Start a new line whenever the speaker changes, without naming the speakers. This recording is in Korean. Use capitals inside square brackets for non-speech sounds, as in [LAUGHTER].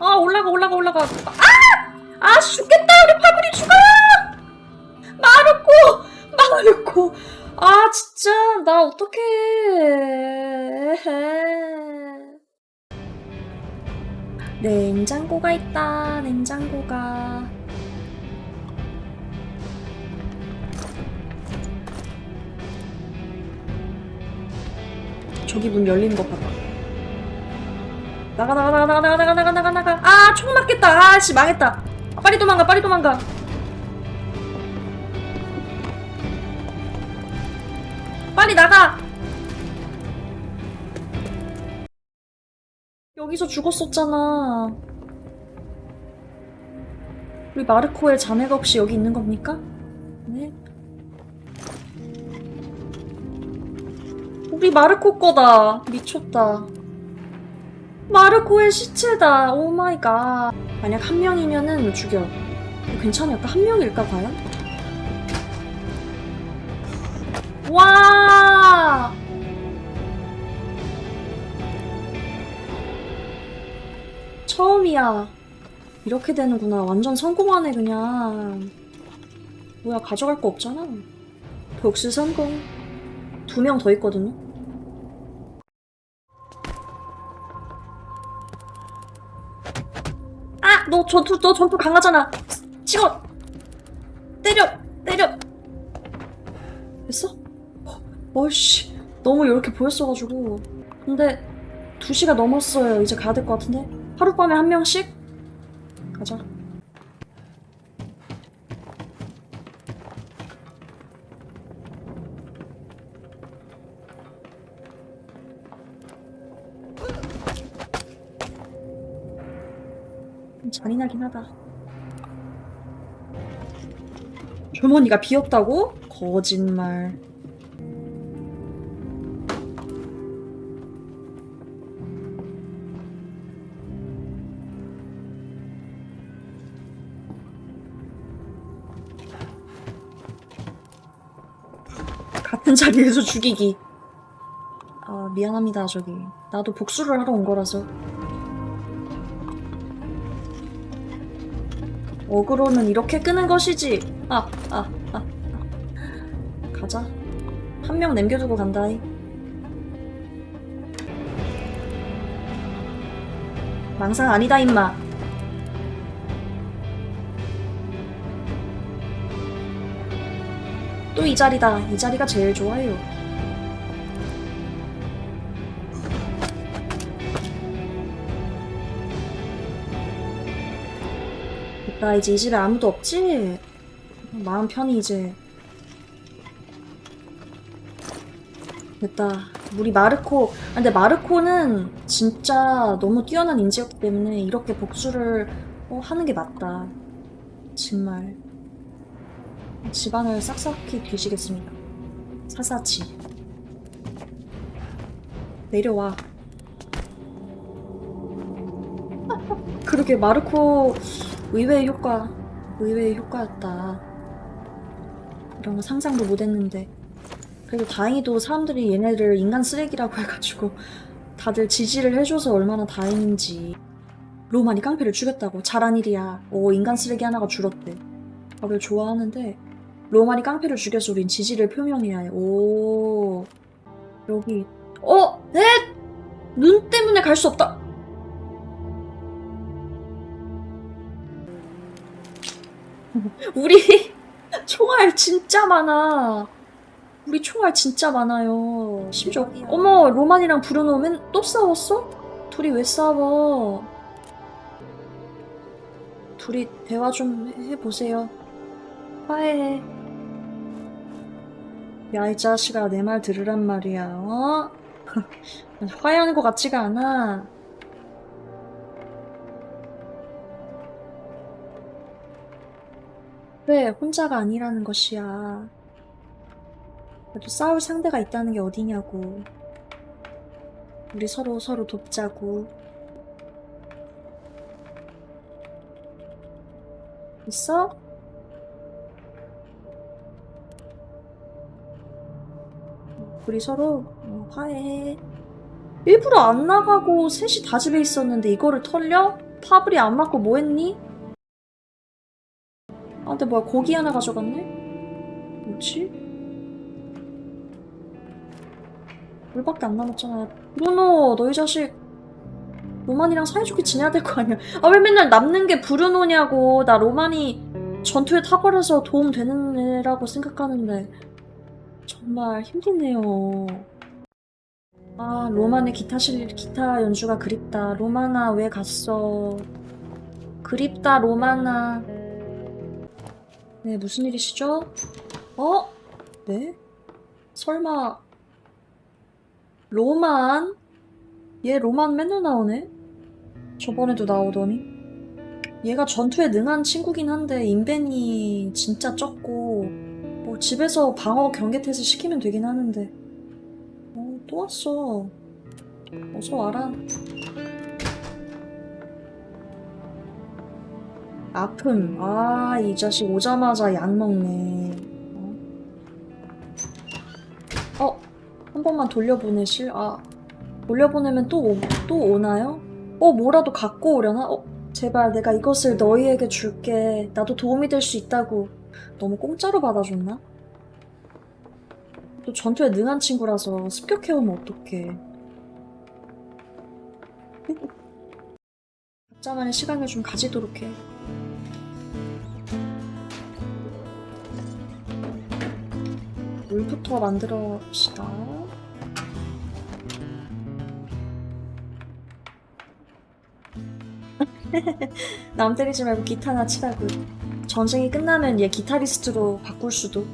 아 올라가 올라가 올라가. 아! 아 죽겠다 우리 파브리 죽어! 마르코 마르코. 아 진짜 나 어떡해. 냉장고가 있다 냉장고가. 저기 문 열리는 거 봐봐. 나가 나가 나가 나가 나가 나가 나가 나가. 아총 맞겠다. 아씨 망했다. 빨리 도망가 빨리 도망가. 빨리 나가. 여기서 죽었었잖아. 우리 마르코의 자매가 혹시 여기 있는 겁니까? 네? 우리 마르코 거다. 미쳤다 마르코의 시체다. 오 마이 갓. 만약 한 명이면은 죽여. 괜찮을까? 한 명일까 과연? 와! 처음이야. 이렇게 되는구나. 완전 성공하네 그냥. 뭐야 가져갈 거 없잖아. 복수 성공. 두 명 더 있거든요. 너 전투, 너 전투 강하잖아. 찍어! 때려! 때려! 됐어? 어, 어이씨. 너무 이렇게 보였어가지고. 근데, 2시가 넘었어요. 이제 가야 될 것 같은데? 하룻밤에 한 명씩? 가자. 좀 잔인하긴 하다. 주머니가 비었다고? 거짓말. 같은 자리에서 죽이기. 아, 미안합니다, 저기. 나도 복수를 하러 온 거라서. 어그로는 이렇게 끄는 것이지. 아, 아, 아. 아. 가자. 한 명 남겨두고 간다이. 망상 아니다, 임마. 또 이 자리다. 이 자리가 제일 좋아요. 나 이제 이 집에 아무도 없지? 마음 편히 이제. 됐다. 우리 마르코. 아, 근데 마르코는 진짜 너무 뛰어난 인재였기 때문에 이렇게 복수를 어, 하는 게 맞다. 정말. 집안을 싹싹히 뒤지겠습니다. 사사치. 내려와. 그러게 마르코 의외의 효과, 의외의 효과였다. 이런 거 상상도 못했는데. 그래도 다행히도 사람들이 얘네를 인간 쓰레기라고 [LAUGHS] 해가지고 다들 지지를 해줘서 얼마나 다행인지. 로만이 깡패를 죽였다고 잘한 일이야. 오 인간 쓰레기 하나가 줄었대. 다들 좋아하는데 로만이 깡패를 죽여서 우린 지지를 표명해야 해. 오 여기 어? 넷! 눈 때문에 갈 수 없다. [LAUGHS] 우리 총알 진짜 많아. 우리 총알 진짜 많아요. 심지어 어머 로만이랑 브루노 맨또 싸웠어? 둘이 왜 싸워? 둘이 대화 좀 해보세요. 화해해. 야이 자식아 내 말 들으란 말이야. 어? [LAUGHS] 화해하는 것 같지가 않아. 그래, 혼자가 아니라는 것이야. 그래도 싸울 상대가 있다는 게 어디냐고. 우리 서로 서로 돕자고. 있어? 우리 서로 어, 화해해. 일부러 안 나가고 셋이 다 집에 있었는데 이거를 털려? 파브리 안 맞고 뭐 했니? 아, 근데 뭐야, 고기 하나 가져갔네? 뭐지? 물밖에 안 남았잖아. 브루노, 너희 자식. 로만이랑 사이좋게 지내야 될 거 아니야. 아, 왜 맨날 남는 게 브루노냐고. 나 로만이 전투에 탁월해서 도움 되는 애라고 생각하는데. 정말 힘드네요. 아, 로만의 기타 실, 기타 연주가 그립다. 로만아, 왜 갔어? 그립다, 로만아. 네, 무슨 일이시죠? 어? 네? 설마, 로만? 얘 로만 맨날 나오네? 저번에도 나오더니. 얘가 전투에 능한 친구긴 한데, 인벤이 진짜 적고, 뭐 집에서 방어 경계 태세 시키면 되긴 하는데. 어, 또 왔어. 어서 와라. 아픔. 아, 이 자식 오자마자 약 먹네. 어, 어, 한 번만 돌려보내실? 아, 돌려보내면 또, 오, 또 오나요? 어, 뭐라도 갖고 오려나? 어, 제발 내가 이것을 너희에게 줄게. 나도 도움이 될 수 있다고. 너무 공짜로 받아줬나? 또 전투에 능한 친구라서 습격해오면 어떡해. 각자만의 시간을 좀 가지도록 해. 물부터 만들어 봅시다. 남 때리지 말고 기타나 치라고. 전쟁이 끝나면 얘 기타리스트로 바꿀 수도.